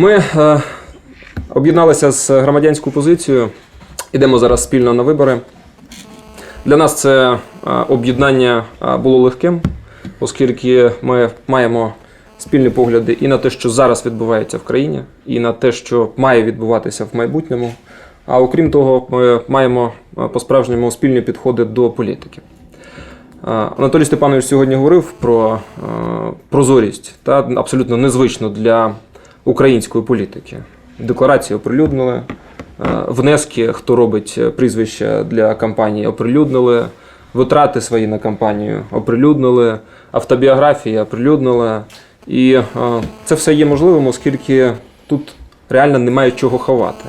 Ми е, об'єдналися з громадянською позицією. Йдемо зараз спільно на вибори. Для нас це е, об'єднання е, було легким, оскільки ми маємо спільні погляди і на те, що зараз відбувається в країні, і на те, що має відбуватися в майбутньому. А окрім того, ми маємо е, по-справжньому спільні підходи до політики. Е, Анатолій Степанович сьогодні говорив про прозорість та абсолютно незвично для української політики. Декларації оприлюднили, е, внески, хто робить е, прізвища для кампанії, оприлюднили, витрати свої на кампанію оприлюднили, автобіографії оприлюднили. І е, це все є можливим, оскільки тут реально немає чого ховати.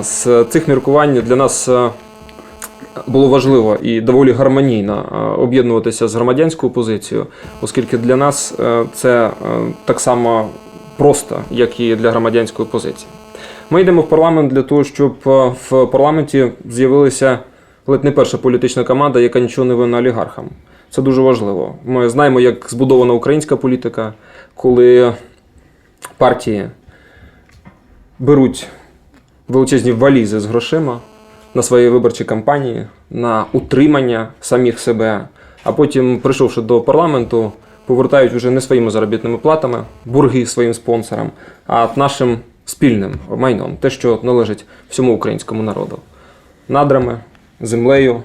З цих міркувань для нас було важливо і доволі гармонійно об'єднуватися з громадянською позицією, оскільки для нас це так само просто, як і для громадянської позиції. Ми йдемо в парламент для того, щоб е, в парламенті з'явилася ледь не перша політична команда, яка нічого не винна олігархам. Це дуже важливо. Ми знаємо, як збудована українська політика, коли партії беруть величезні валізи з грошима на свої виборчі кампанії, на утримання самих себе, а потім, прийшовши до парламенту, повертають вже не своїми заробітними платами, борги своїм спонсорам, а нашим спільним майном, те, що належить всьому українському народу, надрами, землею,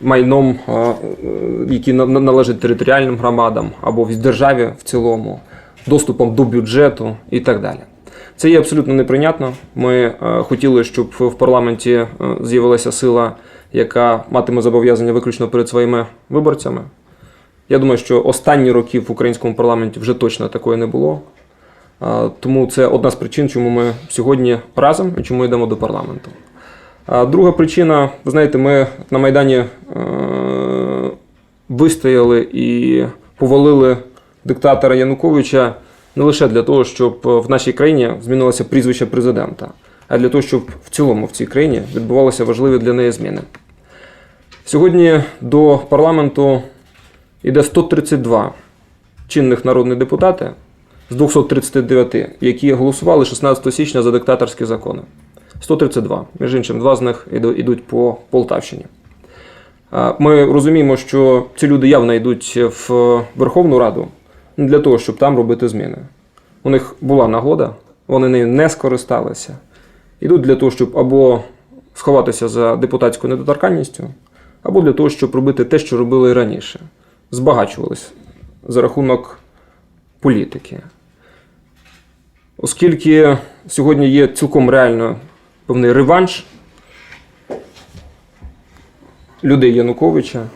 майном, е, е, який на- на- належить територіальним громадам або в державі в цілому, доступом до бюджету і так далі. Це є абсолютно неприйнятно. Ми е, хотіли, щоб в парламенті е, з'явилася сила, яка матиме зобов'язання виключно перед своїми виборцями. Я думаю, що останні роки в українському парламенті вже точно такої не було. Е, Тому це одна з причин, чому ми сьогодні разом і чому йдемо до парламенту. Друга причина, ви знаєте, ми на Майдані е, вистояли і повалили диктатора Януковича не лише для того, щоб в нашій країні змінилося прізвище президента, а для того, щоб в цілому в цій країні відбувалися важливі для неї зміни. Сьогодні до парламенту йде 132 чинних народних депутати з 239, які голосували 16 січня за диктаторські закони. 132. Між іншим, два з них йдуть по Полтавщині. Ми розуміємо, що ці люди явно йдуть в Верховну Раду для того, щоб там робити зміни. У них була нагода, вони нею не скористалися. Йдуть для того, щоб або сховатися за депутатською недоторканністю, або для того, щоб робити те, що робили раніше. Збагачувались за рахунок політики. Оскільки сьогодні є цілком реально певний реванш людей Януковича,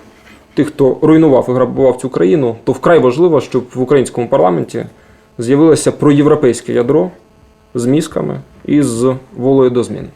тих, хто руйнував і грабував цю країну, то вкрай важливо, щоб в українському парламенті з'явилося проєвропейське ядро з мізками і з волею до змін.